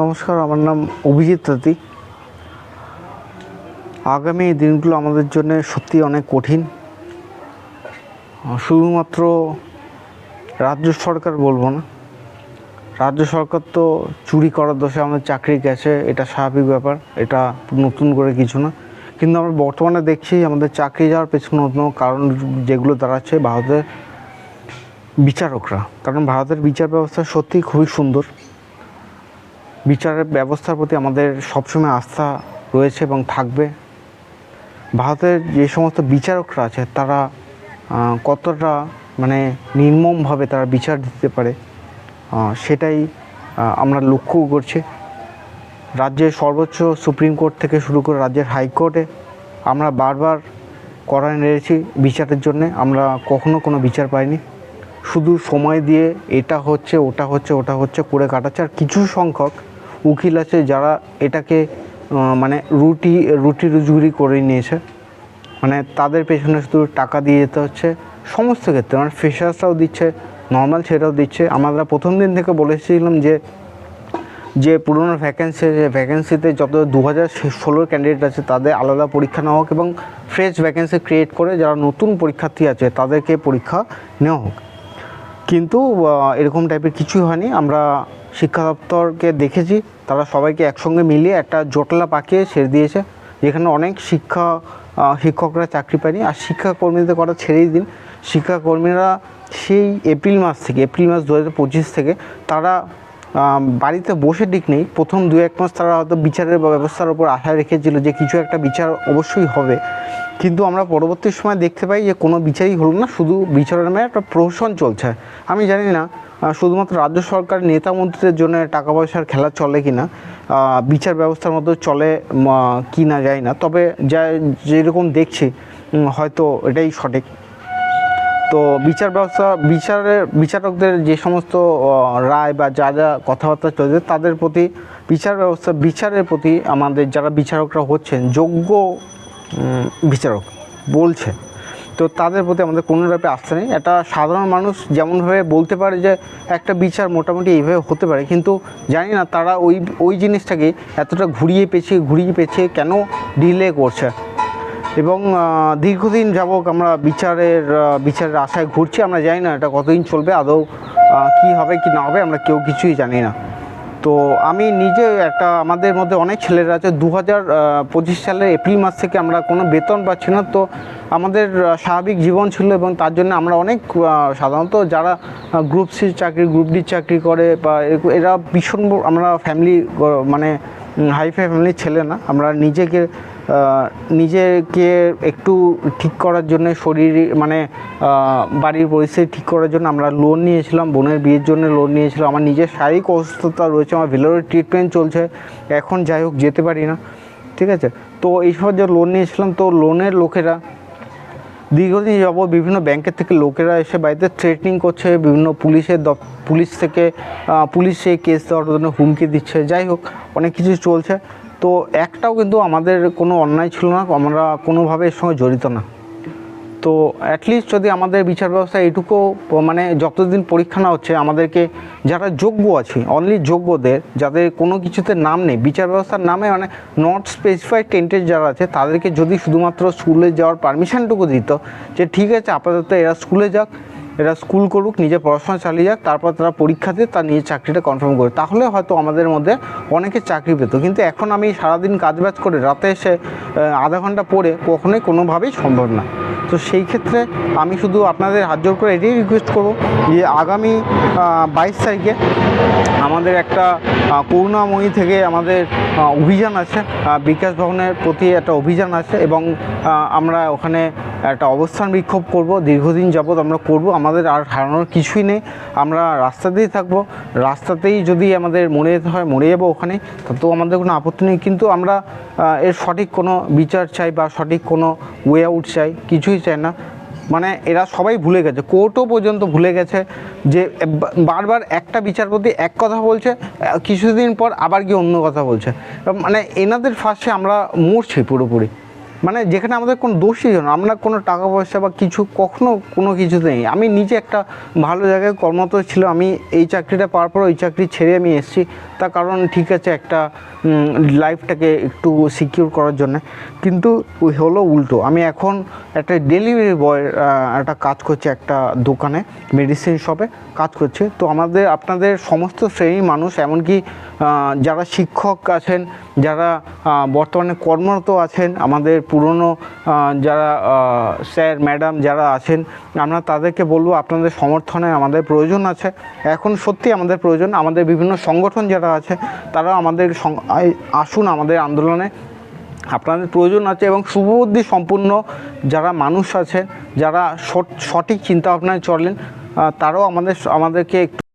নমস্কার, আমার নাম অভিজিৎ তাঁতি আগামী দিনগুলো আমাদের জন্য সত্যি অনেক কঠিন। শুধুমাত্র রাজ্য সরকার বলব না, রাজ্য সরকার তো চুরি করার দোষে আমাদের চাকরি গেছে, এটা স্বাভাবিক ব্যাপার, এটা নতুন করে কিছু না। কিন্তু আমরা বর্তমানে দেখছি আমাদের চাকরি যাওয়ার পেছনে অন্য কারণ যেগুলো দাঁড়াচ্ছে, ভারতের বিচারকরা। কারণ ভারতের বিচার ব্যবস্থা সত্যিই খুবই সুন্দর। বিচারের ব্যবস্থার প্রতি আমাদের সবসময় আস্থা রয়েছে এবং থাকবে। ভারতের যে সমস্ত বিচারকরা আছে, তারা কতটা মানে নির্মমভাবে তারা বিচার দিতে পারে সেটাই আমরা লক্ষ্য করছি। রাজ্যের সর্বোচ্চ সুপ্রিম কোর্ট থেকে শুরু করে রাজ্যের হাইকোর্টে আমরা বারবার করা নেড়েছি বিচারের জন্যে। আমরা কখনো কোনো বিচার পাইনি। শুধু সময় দিয়ে এটা হচ্ছে, ওটা হচ্ছে ওটা হচ্ছে করে কাটাচ্ছে। আর কিছু সংখ্যক উকিল আছে যারা এটাকে মানে রুটি রুটি রুজুরি করে নিয়েছে। মানে তাদের পেছনে শুধু টাকা দিয়ে যেতে হচ্ছে সমস্ত ক্ষেত্রে। মানে ফ্রেশার্সরাও দিচ্ছে নর্মাল ছেলেরাও দিচ্ছে। আমরা প্রথম দিন থেকে বলেছিলাম যে যে পুরনো ভ্যাকেন্সি ভ্যাকেন্সিতে যত দু হাজার ষোলোর ক্যান্ডিডেট আছে, তাদের আলাদা পরীক্ষা নেওয়া হোক এবং ফ্রেশ ভ্যাকেন্সি ক্রিয়েট করে যারা নতুন পরীক্ষার্থী আছে, তাদেরকে পরীক্ষা নেওয়া হোক। কিন্তু এরকম টাইপের কিছুই হয়নি। আমরা শিক্ষা দপ্তরকে দেখেছি, তারা সবাইকে একসঙ্গে মিলিয়ে একটা জটলা পাকিয়ে ছেড়ে দিয়েছে, যেখানে অনেক শিক্ষা শিক্ষকরা চাকরি পায়নি। আর শিক্ষাকর্মীদের কথা ছেড়েই দিন, শিক্ষাকর্মীরা সেই এপ্রিল মাস থেকে, এপ্রিল মাস দু হাজার পঁচিশ থেকে, তারা বাড়িতে বসে ঠিক নেই। প্রথম দু এক মাস তারা হয়তো বিচারের ব্যবস্থার উপর আশা রেখেছিল যে কিছু একটা বিচার অবশ্যই হবে। কিন্তু আমরা পরবর্তী সময় দেখতে পাই যে কোনো বিচারই হলো না, শুধু বিচারের নামে একটা প্রহসন চলছে। আমি জানি না শুধুমাত্র রাজ্য সরকার নেতা মন্ত্রীদের জন্য টাকা পয়সার খেলা চলে কি না বিচার ব্যবস্থার মতো চলে কি না যায় না। তবে যা যেরকম দেখছি হয়তো এটাই সঠিক। তো বিচার ব্যবস্থা, বিচারের, বিচারকদের যে সমস্ত রায় বা যা যা কথাবার্তা চলছে, তাদের প্রতি বিচার ব্যবস্থা, বিচারের প্রতি আমাদের যারা বিচারকরা হচ্ছেন, যোগ্য বিচারক বলছে তো তাদের প্রতি আমাদের কোনো রকম আস্থা নেই। একটা সাধারণ মানুষ যেমনভাবে বলতে পারে যে, একটা বিচার মোটামুটি এইভাবে হতে পারে, কিন্তু জানি না তারা ওই ওই জিনিসটাকে এতটা ঘুরিয়ে পেঁচিয়ে ঘুরিয়ে পেঁচিয়ে কেন ডিলে করছে। এবং দীর্ঘদিন যাবক আমরা বিচারের বিচারের আশায় ঘুরছি। আমরা জানি না এটা কতদিন চলবে, আদৌ কি হবে, কি না হবে, আমরা কেউ কিছুই জানি না। তো আমি নিজে একটা, আমাদের মধ্যে অনেক ছেলেরা আছে। দু হাজার পঁচিশ সালের এপ্রিল মাস থেকে আমরা কোনো বেতন পাচ্ছি না। তো আমাদের স্বাভাবিক জীবন ছিল এবং তার জন্য আমরা অনেক সাধারণত যারা গ্রুপ সি চাকরি গ্রুপ ডি চাকরি করে বা এরা ভীষণ আমরা ফ্যামিলি মানে হাইফাই ফ্যামিলির ছেলে না। আমরা নিজেকে নিজেকে একটু ঠিক করার জন্য, শরীর মানে বাড়ির পরিস্থিতি ঠিক করার জন্য আমরা লোন নিয়েছিলাম, বোনের বিয়ের জন্য লোন নিয়েছিলাম। আমার নিজের শারীরিক অসুস্থতা রয়েছে, আমার ভেলোরের ট্রিটমেন্ট চলছে। এখন যাই হোক, যেতে পারি না, ঠিক আছে? তো এইসব যে লোন নিয়েছিলাম, তো লোনের লোকেরা, দীর্ঘদিন যাব বিভিন্ন ব্যাংকের থেকে লোকেরা এসে বাড়িতে থ্রেটনিং করছে, বিভিন্ন পুলিশের পুলিশ থেকে পুলিশে কেস দেওয়ার জন্য হুমকি দিচ্ছে। যাই হোক, অনেক কিছু চলছে। তো একটাও কিন্তু আমাদের কোনো অন্যায় ছিল না, আমরা কোনোভাবে এর সঙ্গে জড়িত না। তো অ্যাটলিস্ট যদি আমাদের বিচার ব্যবস্থা এইটুকু মানে যতদিন পরীক্ষা না হচ্ছে, আমাদেরকে যারা যোগ্য আছে অনলি যোগ্যদের, যাদের কোনো কিছুতে নাম নেই, বিচার ব্যবস্থার নামে মানে নট স্পেসিফাইড টেন্টেড যারা আছে, তাদেরকে যদি শুধুমাত্র স্কুলে যাওয়ার পারমিশনটুকু দিত, যে ঠিক আছে, আপাতত এরা স্কুলে যাক এরা স্কুল করুক, নিজে পড়াশোনা চালিয়ে যাক, তারপর তারা পরীক্ষা দিয়ে, তার নিজের চাকরিটা কনফার্ম করে। তাহলে হয়তো আমাদের মধ্যে অনেকে চাকরি পেত। কিন্তু এখন আমি সারাদিন কাজ বাজ করে রাতে এসে আধা ঘণ্টা পড়ে কখনোই কোনোভাবেই সম্ভব না। তো সেই ক্ষেত্রে আমি শুধু আপনাদের হাত জোর করে এটাই রিকোয়েস্ট করব যে আগামী বাইশ তারিখে আমাদের একটা করুণাময়ী থেকে আমাদের অভিযান আছে বিকাশ ভবনের প্রতি একটা অভিযান আছে এবং আমরা ওখানে একটা অবস্থান বিক্ষোভ করব, দীর্ঘদিন যাবৎ আমরা করব, আমাদের আর হারানোর কিছুই নেই, আমরা রাস্তাতেই থাকব, রাস্তাতেই যদি আমাদের মরে যেতে হয়, মরে যাব ওখানে, তাতেও আমাদের কোনো আপত্তি নেই, কিন্তু আমরা এর সঠিক কোনো বিচার চাই বা সঠিক কোনো ওয়ে আউট চাই, কিছুই চাই না? মানে এরা সবাই ভুলে গেছে। কোর্টও পর্যন্ত ভুলে গেছে যে, বারবার একটা বিচারপতি এক কথা বলছে, কিছুদিন পর আবার গিয়ে অন্য কথা বলছে। মানে এনাদের ফার্স্টে আমরা মরছি পুরোপুরি। মানে যেখানে আমাদের কোনো দোষই না। আমরা কোনো টাকা পয়সা বা কিছু কখনো কোনো কিছুতে নেই। আমি নিজে একটা ভালো জায়গায় কর্মরত ছিল আমি এই চাকরিটা পাওয়ার পর ওই চাকরি ছেড়ে আমি এসেছি। তার কারণ ঠিক আছে একটা লাইফটাকে একটু সিকিউর করার জন্য। কিন্তু হলো উল্টো। আমি এখন একটা ডেলিভারি বয় একটা কাজ করছি একটা দোকানে মেডিসিন শপে কাজ করছে। তো আমাদের, আপনাদের সমস্ত শ্রেণির মানুষ, এমনকি যারা শিক্ষক আছেন, যারা বর্তমানে কর্মরত আছেন, আমাদের পুরনো যারা স্যার, ম্যাডাম যারা আছেন, আমরা তাদেরকে বলব আপনাদের সমর্থনে আমাদের প্রয়োজন আছে। এখন সত্যি আমাদের প্রয়োজন, আমাদের বিভিন্ন সংগঠন যারা আছে তারা আমাদের আসুন আমাদের আন্দোলনে। আপনাদের প্রয়োজন আছে এবং শুভবুদ্ধি সম্পূর্ণ যারা মানুষ আছে যারা সঠ- সঠিক চিন্তাভাবনায় চলেন তারাও আমাদের আমাদেরকে একটু